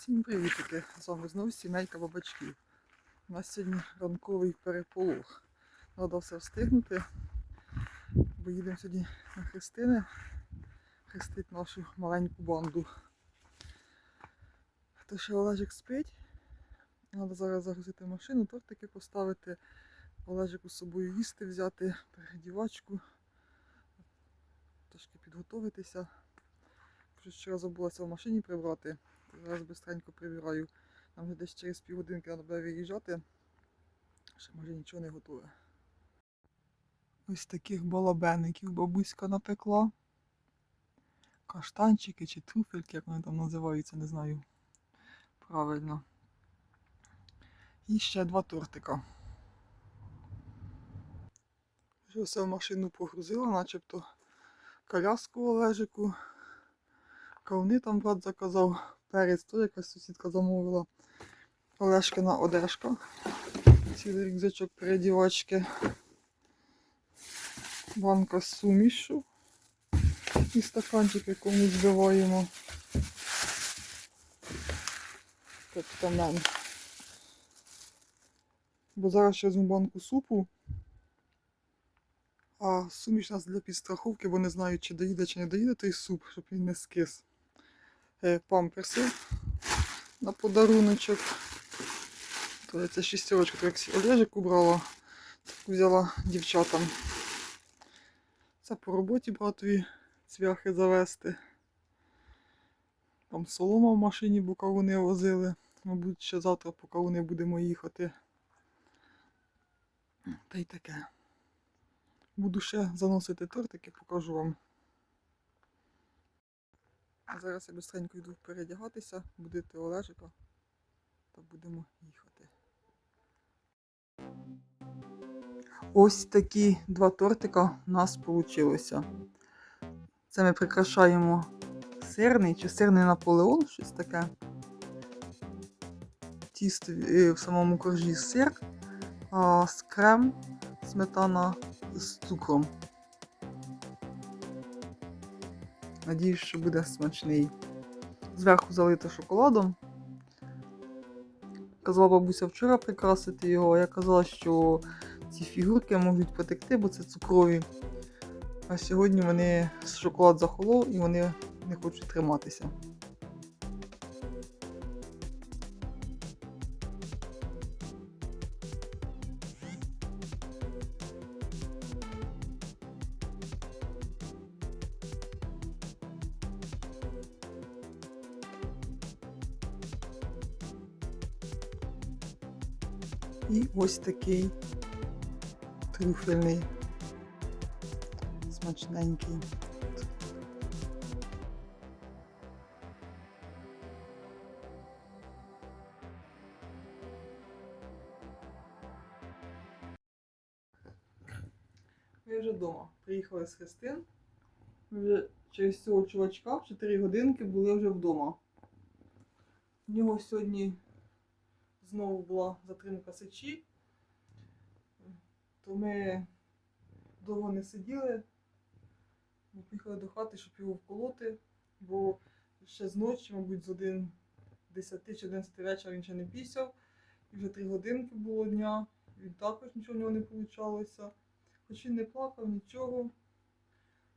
Всім привітики! З вами знову сімейка бабачків. У нас сьогодні ранковий переполох. Треба все встигнути, бо їдемо сьогодні на Христини хрестить нашу маленьку банду. То ще Олежик спить. Треба зараз загрузити машину, тортики поставити, Олежику з собою їсти взяти, передівачку, трошки підготуватися. Вчора забулася в машині прибрати. Зараз швидко прибираю. Нам вже десь через півгодинки треба буде виїжджати. Ще може нічого не готове. Ось таких балабеників бабуська напекла. Каштанчики чи труфельки, як вони там називаються, не знаю. Правильно. І ще два тортика. Вже все в машину погрузила, начебто коляску Олежику. Кавни там брат заказав, перець, то якась сусідка замовила. Олешкина одежка. Цілий рюкзачок передівачки. Банка з сумішу. І стаканчик, якому збиваємо. Каптамен. Бо зараз ще візьму банку супу. А суміш нас для підстраховки, бо не знаю, чи доїде, чи не доїде той суп, щоб він не скис. Е, Памперси на подаруночок. То це шістерочка, то як Олежик убрала, таку взяла дівчатам. Це по роботі братові цвяхи завести. Там солома в машині, бо возили. Мабуть, ще завтра по кавуни будемо їхати. Та й таке. Буду ще заносити тортики, покажу вам. Зараз я быстренько йду передягатися, будити Олежика та будемо їхати. Ось такі два тортика у нас вийшло. Це ми прикрашаємо сирний чи сирний Наполеон, щось таке. Тісто е, в самому коржі сир, а з крем, сметана з цукром. Надіюсь, що буде смачний. Зверху залито шоколадом. Казала бабуся вчора прикрасити його, я казала, що ці фігурки можуть потекти, бо це цукрові. А сьогодні вони шоколад захолов і вони не хочуть триматися. І ось такий трюфельний, смачненький. Ми вже вдома. Приїхали з Христин. Ми вже через цього чувачка в 4 годинки були вже вдома. У нього сьогодні знову була затримка сечі, то ми довго не сиділи. Ми поїхали до хати, щоб його вколоти, бо ще з ночі, мабуть, з 1 10 чи 11 вечора він ще не пісяв. І вже 3 годинки було дня, він також нічого в нього не вийшло. Хоч він не плакав, нічого.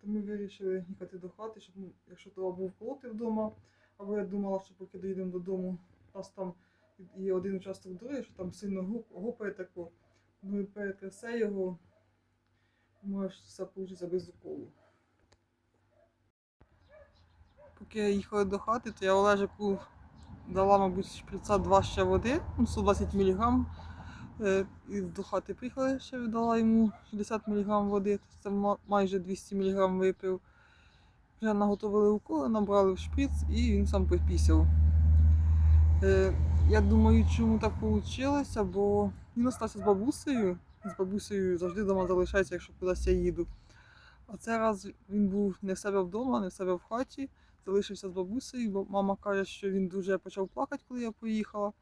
То ми вирішили їхати до хати, щоб, якщо треба був вколоти вдома. Або я думала, що поки доїдемо додому, нас там є один участок дороги, що там сильно гуп- гупає тако. Ну і перетрясе його, може все вийде без уколу. Поки я їхала до хати, то я Олежику дала, мабуть, шприца 2 ще води, ну, 120 мг. Е, І до хати приїхала, ще дала йому 60 мг води, це майже 200 мг випив. Вже наготовили уколи, набрали в шприц і він сам попісяв. Я думаю, чому так вийшло, бо він остався з бабусею. З бабусею завжди вдома залишається, якщо кудись я їду. А цей раз він був не в себе вдома, не в себе в хаті, залишився з бабусею, бо мама каже, що він дуже почав плакати, коли я поїхала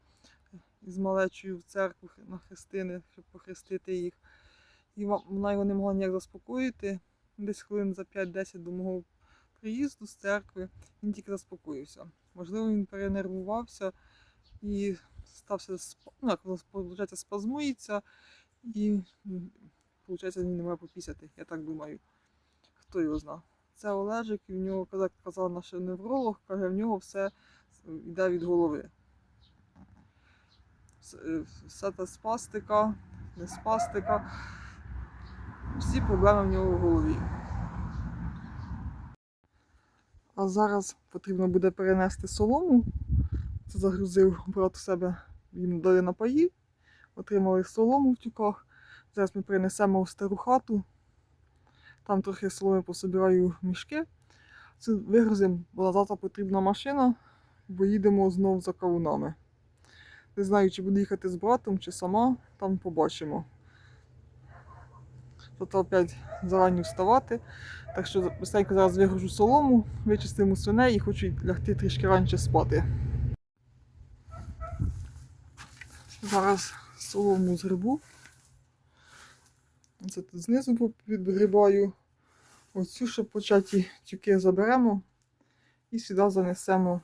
з малечою в церкву на хрестини, щоб похрестити їх. І вона його не могла ніяк заспокоїти. Десь хвилин за 5-10 до мого приїзду з церкви він тільки заспокоївся. Можливо, він перенервувався і стався ну, як виходить, спазмується, і виходить, він не може попісяти, я так думаю. Хто його зна. Це Олежик, і в нього, як казав наш невролог, каже, в нього все йде від голови. Е, Все та спастика, не спастика. Всі проблеми в нього в голові. А зараз потрібно буде перенести солому. Це загрузив брат у себе, їм дали напої, отримали солому в тюках. Зараз ми перенесемо в стару хату. Там трохи соломи пособираю мішки. Це вигрузимо, бо завтра потрібна машина, бо їдемо знов за кавунами. Не знаю, чи буду їхати з братом, чи сама, там побачимо. Тобто опять зарані вставати. Так що быстренько зараз вигружу солому, вичистимо свиней і хочу лягти трішки раніше спати. Зараз солому згребу. Це тут знизу підгрібаю. Оцю ще початі тюки заберемо і сюди занесемо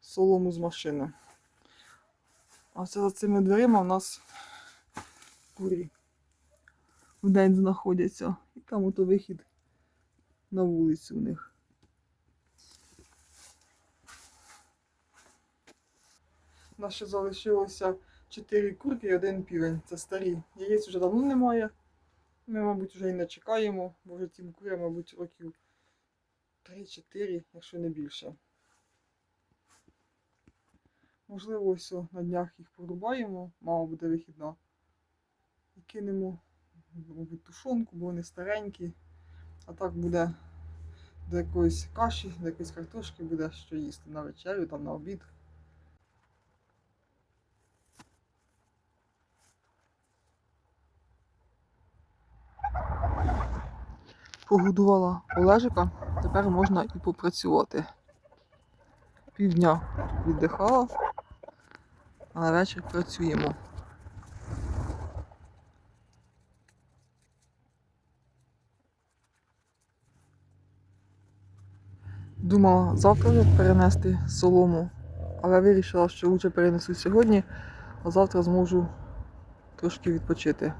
солому з машини. А це за цими дверима у нас курі в день знаходяться. І там ото вихід на вулицю у них. У нас ще залишилося 4 курки і один півень. Це старі. Яєць вже давно немає. Ми, мабуть, вже і не чекаємо, бо вже цим курям, мабуть, років 3-4, якщо не більше. Можливо, ось на днях їх порубаємо, мама буде вихідна. І кинемо мабуть, тушонку, бо вони старенькі. А так буде до якоїсь каші, до якоїсь картошки буде що їсти на вечерю, там на обід. Погодувала Олежика, тепер можна і попрацювати. Півдня віддихала, а на вечір працюємо. Думала завтра перенести солому, але вирішила, що лучше перенесу сьогодні, а завтра зможу трошки відпочити.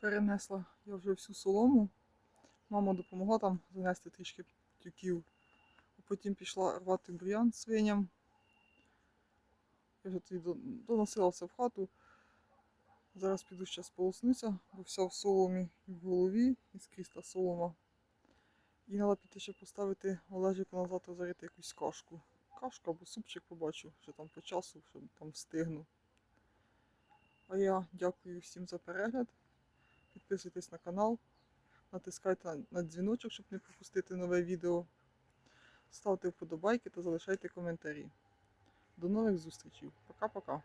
Перенесла я вже всю солому. Мама допомогла там занести трішки тюків. А потім пішла рвати бур'ян свиням. Я вже тоді до- доносила все в хату. Зараз піду ще сполоснуся, бо вся в соломі і в голові, і скрізь та солома. І треба піти ще поставити Олежику на завтра зарити якусь кашку. кашку або супчик побачу, що там по часу, що там встигну. А я дякую всім за перегляд. Підписуйтесь на канал, натискайте на- дзвіночок, щоб не пропустити нове відео. Ставте вподобайки та залишайте коментарі. До нових зустрічей. Пока-пока.